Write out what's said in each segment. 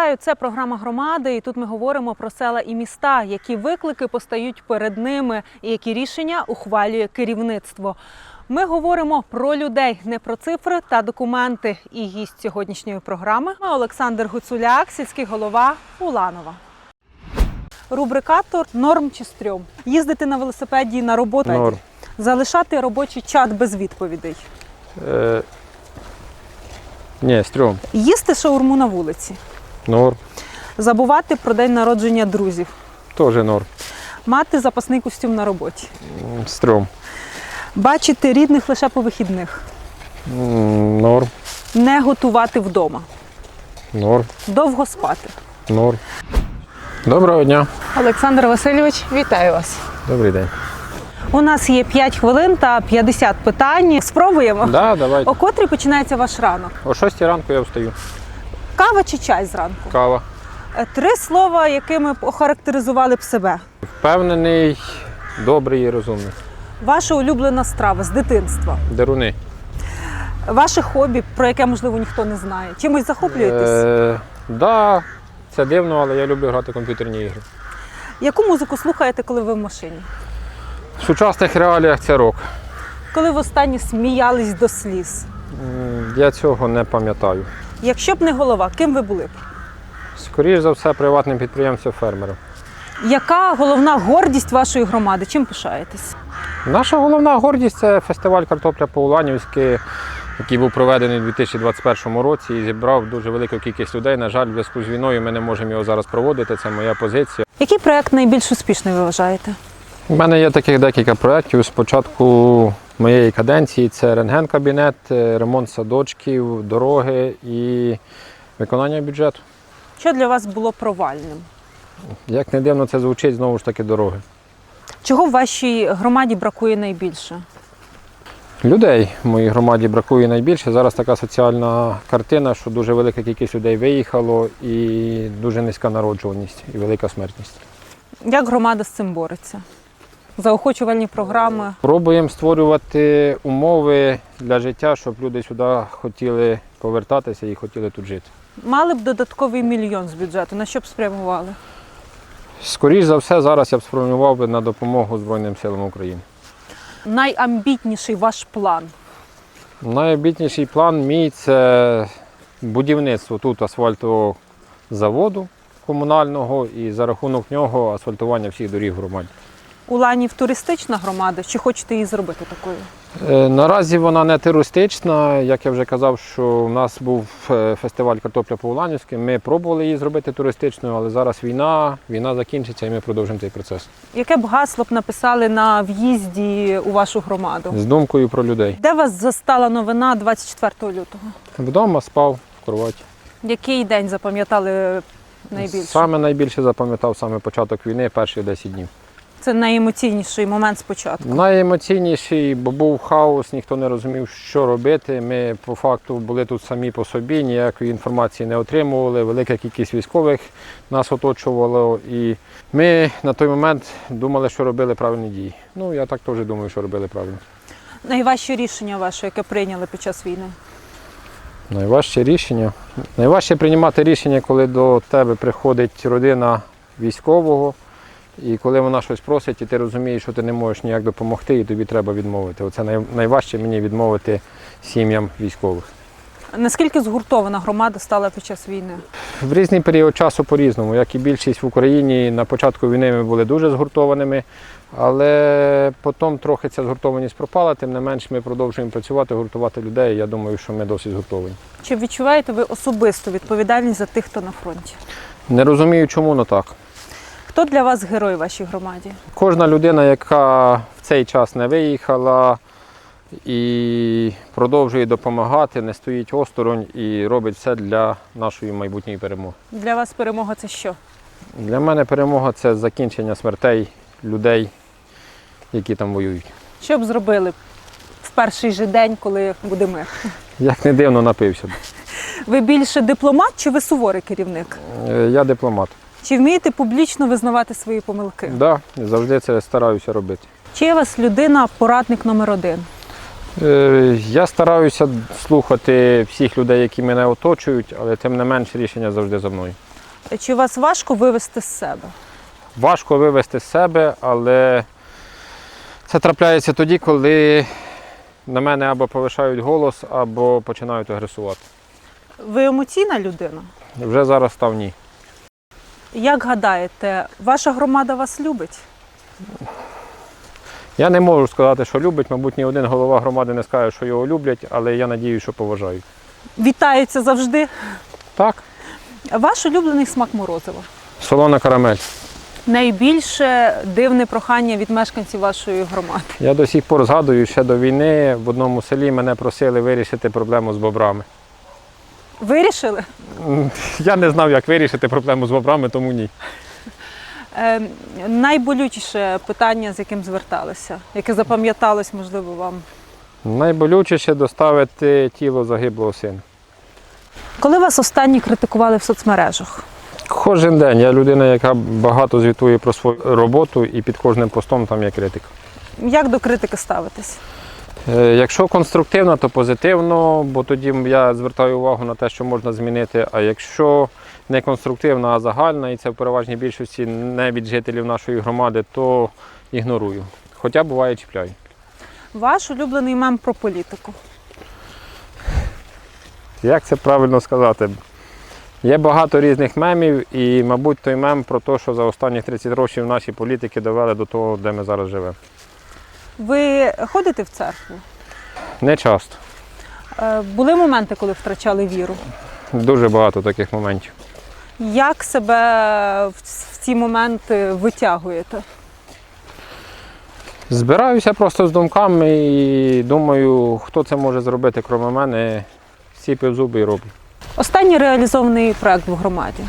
Вітаю, це програма громади. І тут ми говоримо про села і міста, які виклики постають перед ними, і які рішення ухвалює керівництво. Ми говоримо про людей, не про цифри та документи. І гість сьогоднішньої програми Олександр Гуцуляк, сільський голова Уланова. Рубрикатор норм чи стрьом. Їздити на велосипеді на роботу, Норм. залишати робочий чат без відповідей, Е, ні, стрьом. їсти шаурму на вулиці, Норм. забувати про день народження друзів. Теж норм. Мати запасний костюм на роботі, Стрьом. бачити рідних лише по вихідних, М, Норм. не готувати вдома, Норм. довго спати. Норм. Доброго дня. Олександр Васильович, вітаю вас. Добрий день. У нас є 5 хвилин та 50 питань. Спробуємо. Да, давайте. О котрій починається ваш ранок? О 6 ранку я встаю. Кава чи чай зранку? Кава. Е, Три слова, якими б охарактеризували б себе. Впевнений, добрий і розумний. Ваша улюблена страва з дитинства. Деруни. Ваше хобі, про яке можливо ніхто не знає. Чимось захоплюєтесь? Е, да, це дивно, але я люблю грати в комп'ютерні ігри. Яку музику слухаєте, коли ви в машині? В сучасних реаліях це рок. Коли востаннє сміялись до сліз? М, Я цього не пам'ятаю. Якщо б не голова, ким ви були б? Скоріше за все, приватним підприємцем фермером. Яка головна гордість вашої громади? Чим пишаєтесь? Наша головна гордість це фестиваль картопля по-уланівськи, який був проведений у 2021 році і зібрав дуже велику кількість людей. На жаль, в зв'язку з війною ми не можемо його зараз проводити. Це моя позиція. Який проект найбільш успішний ви вважаєте? У мене є таких декілька проєктів. Спочатку моєї каденції це рентген-кабінет, е, ремонт садочків, дороги і виконання бюджету. Що для вас було провальним? Як не дивно, це звучить знову ж таки дороги. Чого в вашій громаді бракує найбільше? Людей в моїй громаді бракує найбільше. Зараз така соціальна картина, що дуже велика кількість людей виїхало і дуже низька народжуваність і велика смертність. Як громада з цим бореться? Заохочувальні програми. Пробуємо створювати умови для життя, щоб люди сюди хотіли повертатися і хотіли тут жити. Мали б додатковий мільйон з бюджету. На що б спрямували? Скоріше за все, зараз я б сформував би на допомогу Збройним силам України. Найамбітніший ваш план. Найобітніший план мій це будівництво тут асфальтового заводу комунального і за рахунок нього асфальтування всіх доріг громаді. Уланів туристична громада, чи хочете її зробити такою? Е, Наразі вона не туристична. Як я вже казав, що в нас був е, фестиваль картопля по Уланівськи. Ми пробували її зробити туристичною, але зараз війна, війна закінчиться і ми продовжимо цей процес. Яке б гасло б написали на в'їзді у вашу громаду? З думкою про людей. Де вас застала новина 24 лютого? Вдома спав в кроваті. Який день запам'ятали найбільше? Саме найбільше запам'ятав саме початок війни, перші 10 днів. Це найемоційніший момент спочатку. Найемоційніший, бо був хаос, ніхто не розумів, що робити. Ми по факту були тут самі по собі, ніякої інформації не отримували. Велика кількість військових нас оточувало. І ми на той момент думали, що робили правильні дії. Ну, я так теж думаю, що робили правильно. Найважче рішення ваше, яке прийняли під час війни. Найважче рішення. Найважче приймати рішення, коли до тебе приходить родина військового, і коли вона щось просить, і ти розумієш, що ти не можеш ніяк допомогти, і тобі треба відмовити. Оце най- найважче мені відмовити сім'ям військових. Наскільки згуртована громада стала під час війни? В різний період часу по-різному, як і більшість в Україні, на початку війни ми були дуже згуртованими, але потім трохи ця згуртованість пропала, тим не менш ми продовжуємо працювати, гуртувати людей. Я думаю, що ми досить згуртовані. Чи відчуваєте ви особисту відповідальність за тих, хто на фронті? Не розумію, чому але так. Хто для вас герой в вашій громаді? Кожна людина, яка в цей час не виїхала і продовжує допомагати, не стоїть осторонь і робить все для нашої майбутньої перемоги. Для вас перемога це що? Для мене перемога це закінчення смертей людей, які там воюють. Що б зробили в перший же день, коли буде мир? Як не дивно напився. б. Ви більше дипломат чи ви суворий керівник? Е, Я дипломат. Чи вмієте публічно визнавати свої помилки? Да, завжди це стараюся робити. Чи є у вас людина порадник номер один? Е, Я стараюся слухати всіх людей, які мене оточують, але тим не менш рішення завжди за мною. Чи вас важко вивести з себе? Важко вивести з себе, але це трапляється тоді, коли на мене або повишають голос, або починають агресувати. Ви емоційна людина? Вже зараз став ні. Як гадаєте, ваша громада вас любить? Я не можу сказати, що любить, мабуть, ні один голова громади не скаже, що його люблять, але я надію, що поважають. Вітаються завжди. Так, Ваш улюблений смак морозива? солона карамель. Найбільше дивне прохання від мешканців вашої громади. Я до сих пор згадую, ще до війни в одному селі мене просили вирішити проблему з бобрами. Вирішили? Я не знав, як вирішити проблему з бобрами, тому ні. Е, найболючіше питання, з яким зверталися, яке запам'яталось, можливо, вам. Найболючіше доставити тіло загиблого сина. Коли вас останні критикували в соцмережах? Кожен день я людина, яка багато звітує про свою роботу, і під кожним постом там є критика. Як до критики ставитесь? Е, Якщо конструктивно, то позитивно, бо тоді я звертаю увагу на те, що можна змінити. А якщо не конструктивна, а загальна, і це в переважній більшості не від жителів нашої громади, то ігнорую. Хоча буває чіпляю. Ваш улюблений мем про політику. Як це правильно сказати? Є багато різних мемів, і, мабуть, той мем про те, що за останні 30 років наші політики довели до того, де ми зараз живемо. Ви ходите в церкву? Не часто. Е, Були моменти, коли втрачали віру. Дуже багато таких моментів. Як себе в ці моменти витягуєте? Збираюся просто з думками і думаю, хто це може зробити, крім мене. Сіпив зуби і роблю. Останній реалізований проект в громаді.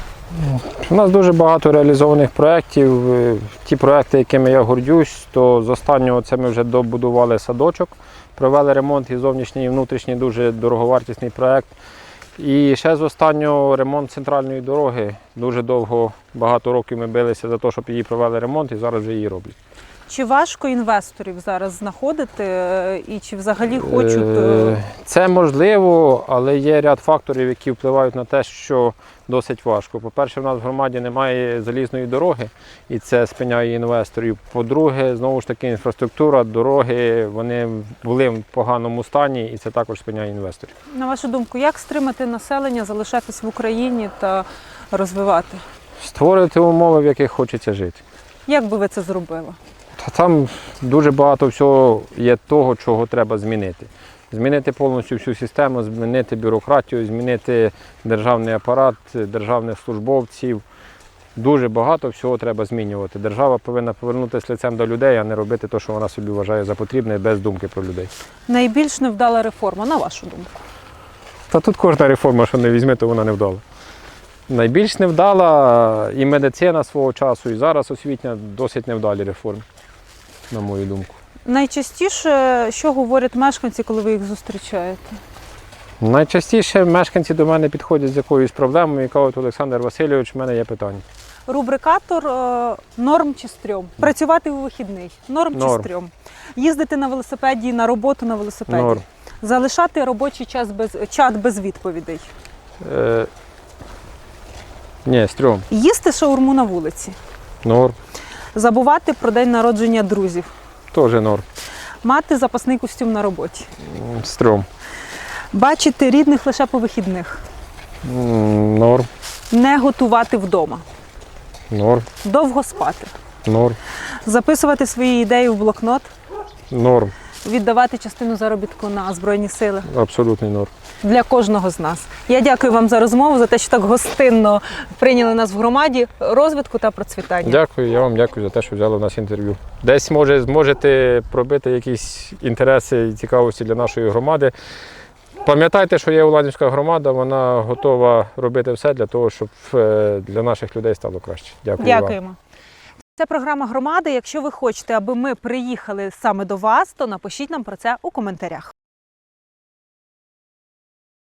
У нас дуже багато реалізованих проєктів. Е, Ті проєкти, якими я гордюсь, то з останнього це ми вже добудували садочок, провели ремонт і зовнішній і внутрішній дуже дороговартісний проєкт. І ще з останнього ремонт центральної дороги. Дуже довго, багато років ми билися за те, щоб її провели ремонт, і зараз вже її роблять. Чи важко інвесторів зараз знаходити е, і чи взагалі хочуть? е, Е, Це можливо, але є ряд факторів, які впливають на те, що досить важко. По-перше, в нас в громаді немає залізної дороги, і це спиняє інвесторів. По-друге, знову ж таки, інфраструктура, дороги вони були в поганому стані, і це також спиняє інвесторів. На вашу думку, як стримати населення, залишатись в Україні та розвивати? Створити умови, в яких хочеться жити. Як би ви це зробили? Та там дуже багато всього є того, чого треба змінити. Змінити повністю всю систему, змінити бюрократію, змінити державний апарат, державних службовців. Дуже багато всього треба змінювати. Держава повинна повернутися лицем до людей, а не робити те, що вона собі вважає за потрібне, без думки про людей. Найбільш невдала реформа, на вашу думку? Та тут кожна реформа, що не візьме, то вона не вдала. Найбільш невдала і медицина свого часу, і зараз освітня досить невдалі реформи, на мою думку. Найчастіше, що говорять мешканці, коли ви їх зустрічаєте? Найчастіше мешканці до мене підходять з якоюсь проблемою і кажуть, Олександр Васильович, в мене є питання. Рубрикатор е, норм чи стрьом. Працювати у вихідний. Норм, чи стрьом. Їздити на велосипеді на роботу на велосипеді. Норм. Залишати робочий час без чат без відповідей. Е, ні, стрьом. Їсти шаурму на вулиці. Норм. Забувати про день народження друзів. Тоже норм. Мати запасний костюм на роботі. Стрьом. Бачити рідних лише по вихідних. М, Норм. Не готувати вдома. Норм. Довго спати. Норм. Записувати свої ідеї в блокнот. Норм. Віддавати частину заробітку на Збройні сили. Абсолютний норм. для кожного з нас. Я дякую вам за розмову, за те, що так гостинно прийняли нас в громаді розвитку та процвітання. Дякую, я вам дякую за те, що взяли в нас інтерв'ю. Десь може зможете пробити якісь інтереси і цікавості для нашої громади. Пам'ятайте, що є Уладівська громада, вона готова робити все для того, щоб е, для наших людей стало краще. Дякую. вам. Це програма громади. Якщо ви хочете, аби ми приїхали саме до вас, то напишіть нам про це у коментарях.